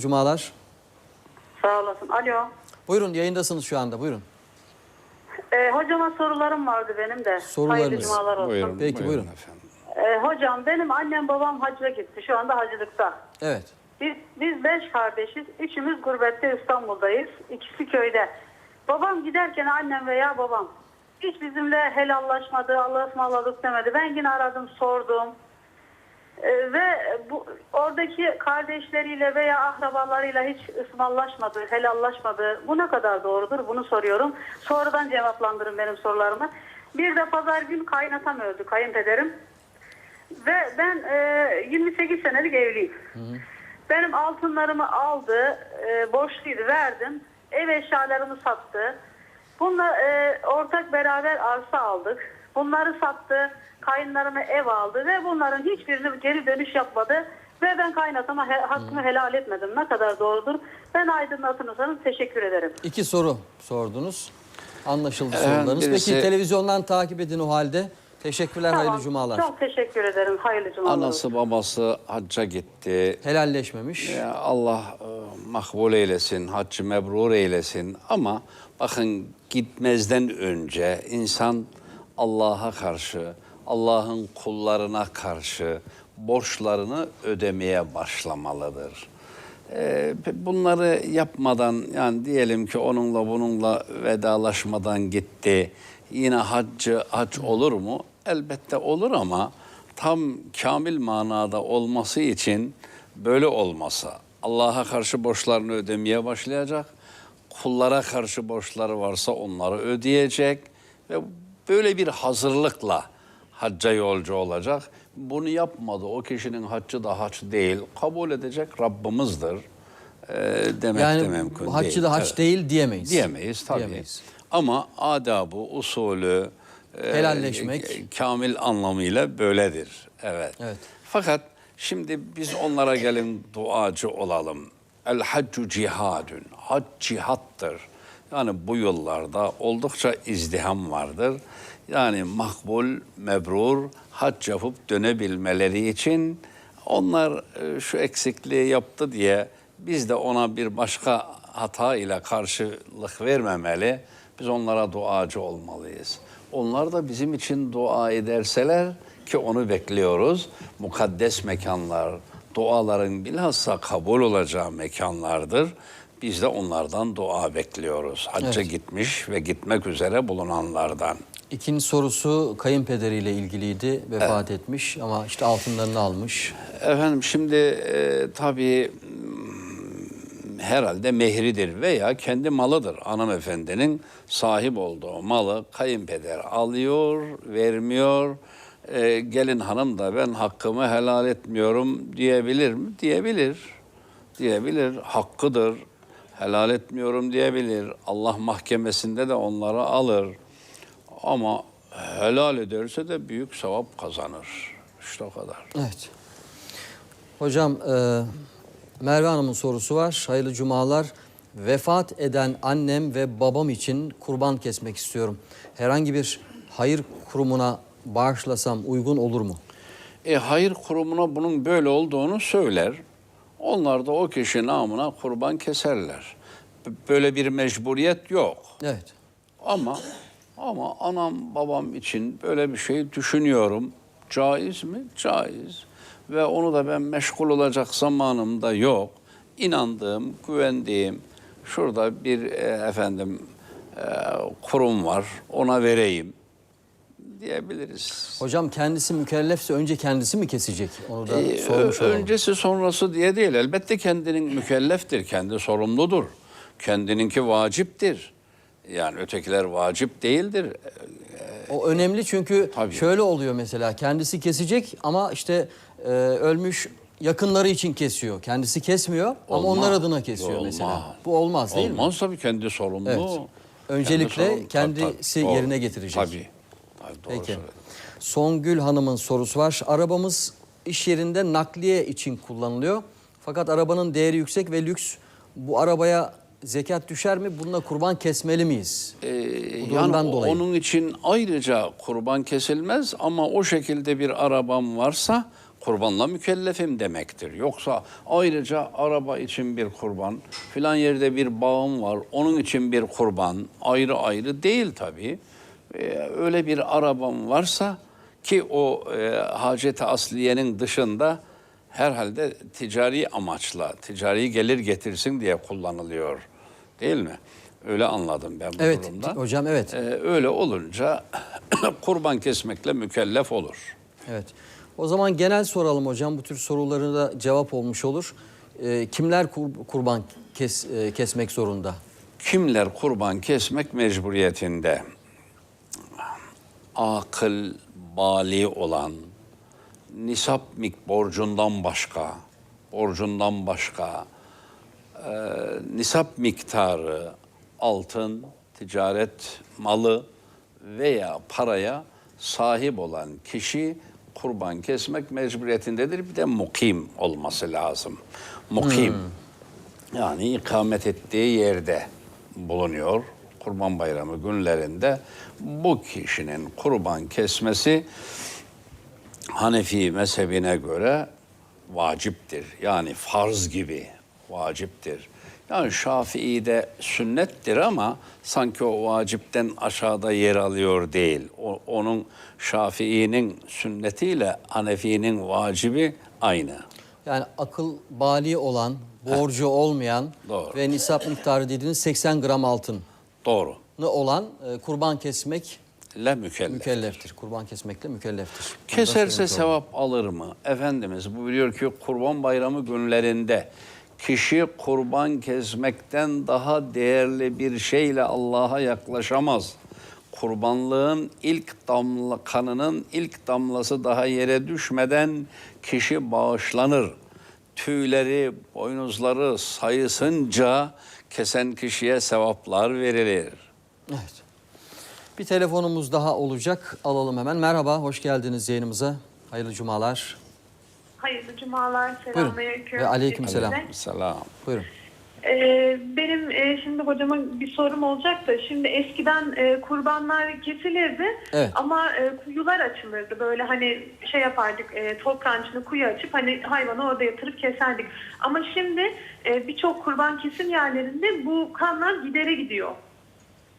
Cumalar. Sağ olasın. Alo. Buyurun yayındasınız şu anda buyurun. Ee, hocama sorularım vardı benim de. Sorularınız. Hayırlı cumalar olsun. Buyurun, Peki, buyurun. efendim. Ee, hocam benim annem babam hacca gitti. Şu anda hacılıkta. Evet. Biz, biz beş kardeşiz. Üçümüz gurbette İstanbul'dayız. İkisi köyde. Babam giderken annem veya babam hiç bizimle helallaşmadı, Allah'a ısmarladık demedi. Ben yine aradım, sordum. Ee, ve bu oradaki kardeşleriyle veya akrabalarıyla hiç ısmarlaşmadı, helallaşmadı. Bu ne kadar doğrudur? Bunu soruyorum. Sonradan cevaplandırın benim sorularımı. Bir de pazar gün kaynatam öldü, kayınpederim. Ve ben e, 28 senelik evliyim. Benim altınlarımı aldı, e, borçluydu, verdim. Ev eşyalarımı sattı. Bununla e, ortak beraber arsa aldık. Bunları sattı, kayınlarıma ev aldı ve bunların hiçbirini geri dönüş yapmadı. Ve ben kaynatama he- hakkımı helal etmedim. Ne kadar doğrudur? Ben aydınlatırsanız teşekkür ederim. İki soru sordunuz. Anlaşıldı Evet, sorularınız. birisi- Peki televizyondan takip edin o halde. Teşekkürler hayırlı cumalar. Çok teşekkür ederim. Hayırlı cumalar. Anası babası hacca gitti. Helalleşmemiş. Ya Allah e, makbul eylesin, haccı mebrur eylesin. Ama bakın gitmezden önce insan Allah'a karşı, Allah'ın kullarına karşı borçlarını ödemeye başlamalıdır. E, bunları yapmadan yani diyelim ki onunla bununla vedalaşmadan gitti. Yine haccı hac olur mu? Elbette olur ama tam kamil manada olması için böyle olmasa Allah'a karşı borçlarını ödemeye başlayacak. Kullara karşı borçları varsa onları ödeyecek ve böyle bir hazırlıkla hacca yolcu olacak. Bunu yapmadı. O kişinin haccı da hac değil. Kabul edecek Rabbimizdir. Ee, demek de Yani mümkün bu haccı değil. da hac Evet. değil diyemeyiz. Diyemeyiz tabii. Diyemeyiz. Ama adabı, usulü, e, Helalleşmek. e, kamil anlamıyla böyledir. Evet. Evet. Fakat şimdi biz onlara gelin duacı olalım. El haccu cihadün. Hac cihattır. Yani bu yıllarda oldukça izdiham vardır. Yani makbul, mebrur hac yapıp dönebilmeleri için onlar e, şu eksikliği yaptı diye biz de ona bir başka hata ile karşılık vermemeli. Biz onlara duacı olmalıyız. Onlar da bizim için dua ederseler ki onu bekliyoruz. Mukaddes mekanlar, duaların bilhassa kabul olacağı mekanlardır. Biz de onlardan dua bekliyoruz. Hacca Evet. gitmiş ve gitmek üzere bulunanlardan. İkinci sorusu kayınpederiyle ilgiliydi. Vefat etmiş ama işte altınlarını almış. Efendim şimdi e, tabii mm, herhalde mehridir veya kendi malıdır hanımefendinin sahip olduğu malı kayınpeder alıyor, vermiyor. E, gelin hanım da ben hakkımı helal etmiyorum diyebilir mi? Diyebilir. Diyebilir. Hakkıdır. Helal etmiyorum diyebilir. Allah mahkemesinde de onları alır. Ama helal ederse de büyük sevap kazanır. İşte o kadar. Evet. Hocam e, Merve Hanım'ın sorusu var. Hayırlı cumalar. Vefat eden annem ve babam için kurban kesmek istiyorum. Herhangi bir hayır kurumuna bağışlasam uygun olur mu? E, hayır kurumuna bunun böyle olduğunu söyler. Onlar da o kişi namına kurban keserler. Böyle bir mecburiyet yok. Evet. Ama ama anam babam için böyle bir şey düşünüyorum. Caiz mi? Caiz. Ve onu da ben meşgul olacak zamanım da yok. İnandığım, güvendiğim şurada bir e, efendim e, kurum var. Ona vereyim diyebiliriz. Hocam kendisi mükellefse önce kendisi mi kesecek? Onu da Ee, sormuş olalım. öncesi sonrası diye değil. Elbette kendinin mükelleftir, kendi sorumludur. Kendininki vaciptir. Yani ötekiler vacip değildir. O önemli çünkü Tabii. şöyle oluyor mesela kendisi kesecek ama işte e, ölmüş yakınları için kesiyor. Kendisi kesmiyor ama Olmaz. onlar adına kesiyor Olmaz. mesela. Bu olmaz değil mi? Olmaz tabii kendi sorumlu. Evet. Kendi Öncelikle sorumlu. Tabii, kendisi tabii. Yerine getirecek. Tabii. Doğru Peki. söyledin. Songül Hanım'ın sorusu var. Arabamız iş yerinde nakliye için kullanılıyor. Fakat arabanın değeri yüksek ve lüks. Bu arabaya zekat düşer mi? Bununla kurban kesmeli miyiz? Ee, Bu durumdan yani dolayı. onun için ayrıca kurban kesilmez ama o şekilde bir arabam varsa kurbanla mükellefim demektir. Yoksa ayrıca araba için bir kurban, filan yerde bir bağım var, onun için bir kurban ayrı ayrı değil tabii. Ee, öyle bir arabam varsa ki o e, hacet-i asliyenin dışında herhalde ticari amaçla, ticari gelir getirsin diye kullanılıyor değil mi? Öyle anladım ben bu Evet durumda. hocam evet. Ee, öyle olunca kurban kesmekle mükellef olur. Evet. O zaman genel soralım hocam. Bu tür soruların da cevap olmuş olur. Ee, kimler kur- kurban kes, e, kesmek zorunda? Kimler kurban kesmek mecburiyetinde? Akıl, bali olan, nisap mik borcundan başka, borcundan başka, e, nisap miktarı altın, ticaret malı veya paraya sahip olan kişi kurban kesmek mecburiyetindedir. Bir de mukim olması lazım. Mukim. Yani ikamet ettiği yerde bulunuyor. Kurban Bayramı günlerinde bu kişinin kurban kesmesi Hanefi mezhebine göre vaciptir. Yani farz gibi vaciptir. Yani Şafii'de sünnettir ama sanki o vacipten aşağıda yer alıyor değil. O, onun Şafii'nin sünnetiyle Hanefi'nin vacibi aynı. Yani akıl bali olan, borcu olmayan Doğru. ve nisap miktarı dediğiniz 80 gram altın Doğru. olan e, kurban kesmek Le mükellef. mükelleftir. Kurban kesmekle mükelleftir. Bunu da Keserse söylemiş olalım. sevap alır mı? Efendimiz bu biliyor ki kurban bayramı günlerinde kişi kurban kesmekten daha değerli bir şeyle Allah'a yaklaşamaz. Kurbanlığın ilk damla kanının ilk damlası daha yere düşmeden kişi bağışlanır. Tüyleri, boynuzları sayısınca kesen kişiye sevaplar verilir. Evet. Bir telefonumuz daha olacak. Alalım hemen. Merhaba, hoş geldiniz yayınımıza. Hayırlı cumalar. Hayırlı cumalar, selamünaleyküm. Ve aleykümselam. hepinize. Selam. Buyurun. Ee, benim e, şimdi hocama bir sorum olacak da şimdi eskiden e, kurbanlar kesilirdi Evet. ama e, kuyular açılırdı. Böyle hani şey yapardık e, toprağın kuyu açıp hani hayvanı orada yatırıp keserdik. Ama şimdi e, birçok kurban kesim yerlerinde bu kanlar gidere gidiyor.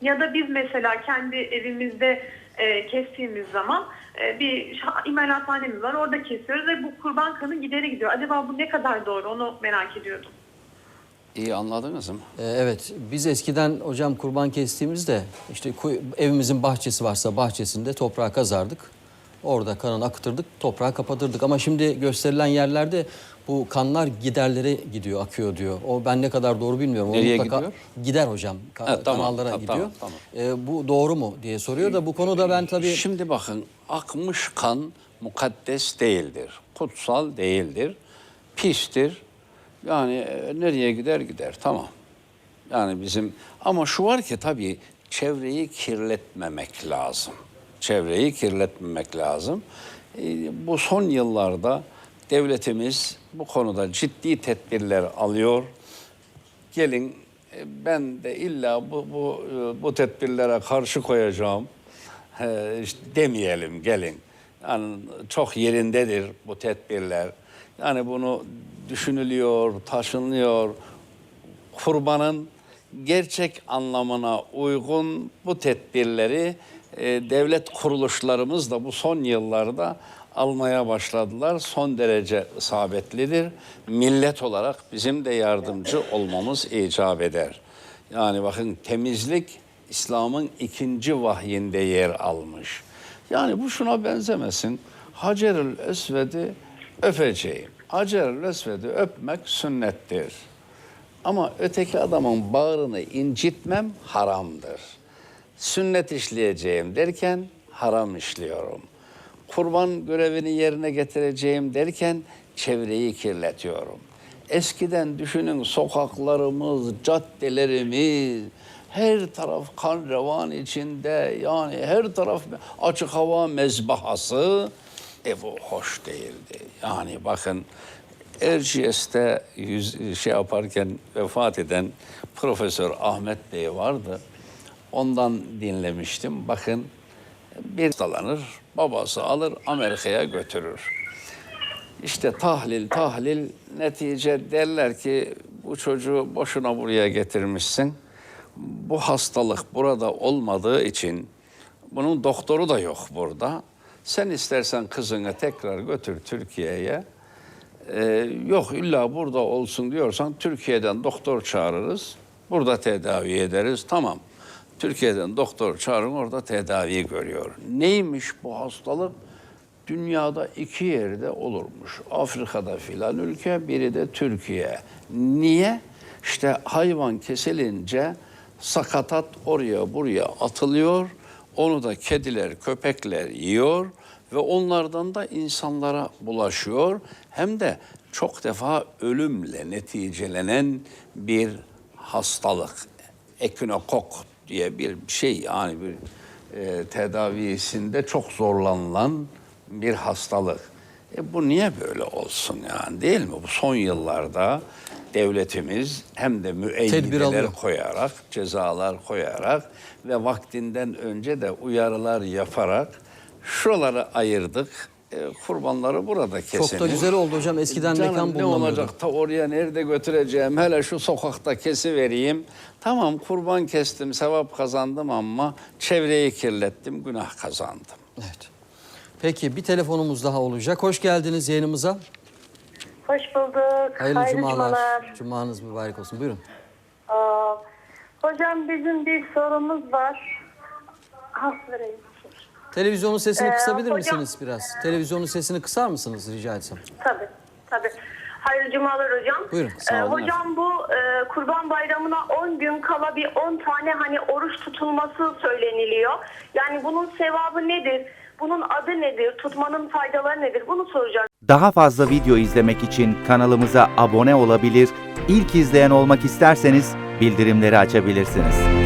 Ya da biz mesela kendi evimizde e, kestiğimiz zaman e, bir şa- imalathanemiz var orada kesiyoruz ve bu kurban kanı gideri gidiyor. Acaba bu ne kadar doğru onu merak ediyordum. İyi anladınız mı? Ee, evet, biz eskiden hocam kurban kestiğimizde işte evimizin bahçesi varsa bahçesinde toprağa kazardık. Orada kanını akıtırdık, toprağa kapatırdık. Ama şimdi gösterilen yerlerde bu kanlar giderlere gidiyor, akıyor diyor. O ben ne kadar doğru bilmiyorum. O Nereye mutlaka- gidiyor? Gider hocam. Ka- Ha, tamam, kanallara ha, gidiyor. tamam, Ee, bu doğru mu diye soruyor da bu konuda ben tabii... Şimdi bakın akmış kan mukaddes değildir. Kutsal değildir. Pistir. Yani e, nereye gider gider tamam. Yani bizim ama şu var ki tabii çevreyi kirletmemek lazım. Çevreyi kirletmemek lazım. E, bu son yıllarda devletimiz bu konuda ciddi tedbirler alıyor gelin e, ben de illa bu bu e, bu tedbirlere karşı koyacağım. E, işte demeyelim gelin. Yani çok yerindedir bu tedbirler. Yani bunu düşünülüyor, taşınıyor. Kurbanın gerçek anlamına uygun bu tedbirleri e, devlet kuruluşlarımız da bu son yıllarda almaya başladılar. Son derece isabetlidir. Millet olarak bizim de yardımcı olmamız icap eder. Yani bakın temizlik İslam'ın ikinci vahyinde yer almış. Yani bu şuna benzemesin. Hacerül Esved'i öpeceğim. Hacerül Esved'i öpmek sünnettir. Ama öteki adamın bağrını incitmem haramdır. Sünnet işleyeceğim derken haram işliyorum. Kurban görevini yerine getireceğim derken çevreyi kirletiyorum. Eskiden düşünün sokaklarımız, caddelerimiz, her taraf kan revan içinde yani her taraf açık hava mezbahası. Bu hoş değildi. Yani bakın Erciyes'te yüz, şey yaparken vefat eden Profesör Ahmet Bey vardı. Ondan dinlemiştim. Bakın bir hastalanır, babası alır Amerika'ya götürür. İşte tahlil tahlil netice derler ki bu çocuğu boşuna buraya getirmişsin. Bu hastalık burada olmadığı için bunun doktoru da yok burada. Sen istersen kızını tekrar götür Türkiye'ye. Ee, yok illa burada olsun diyorsan Türkiye'den doktor çağırırız. Burada tedavi ederiz. Tamam. Türkiye'den doktor çağırın orada tedavi görüyor. Neymiş bu hastalık? Dünyada iki yerde olurmuş. Afrika'da filan ülke, biri de Türkiye. Niye? İşte hayvan kesilince sakatat oraya buraya atılıyor. Onu da kediler, köpekler yiyor ve onlardan da insanlara bulaşıyor. Hem de çok defa ölümle neticelenen bir hastalık. Ekinokok diye bir şey yani bir e, tedavisinde çok zorlanılan bir hastalık. E bu niye böyle olsun yani değil mi? Bu son yıllarda devletimiz hem de müeyyideler koyarak, cezalar koyarak ve vaktinden önce de uyarılar yaparak şuraları ayırdık. E, kurbanları burada keselim. Çok da güzel oldu hocam. Eskiden Canım mekan ne bulunamıyordu. olacak ta oraya nerede götüreceğim hele şu sokakta kesi vereyim. Tamam kurban kestim sevap kazandım ama çevreyi kirlettim günah kazandım. Evet. Peki bir telefonumuz daha olacak. Hoş geldiniz yayınımıza. Hoş bulduk. Hayırlı, cumalar. Cumanız mübarek olsun. Buyurun. Aa, hocam bizim bir sorumuz var. Ha, vereyim. Televizyonun sesini Ee, kısabilir hocam- misiniz biraz? Televizyonun sesini kısar mısınız rica etsem? Tabii, tabii. Hayırlı cumalar hocam. Buyurun, sağ olun. hocam bu e, kurban bayramına 10 gün kala bir 10 tane hani oruç tutulması söyleniliyor. Yani bunun sevabı nedir? Bunun adı nedir? Tutmanın faydaları nedir? Bunu soracağım. Daha fazla video izlemek için kanalımıza abone olabilir, ilk izleyen olmak isterseniz bildirimleri açabilirsiniz.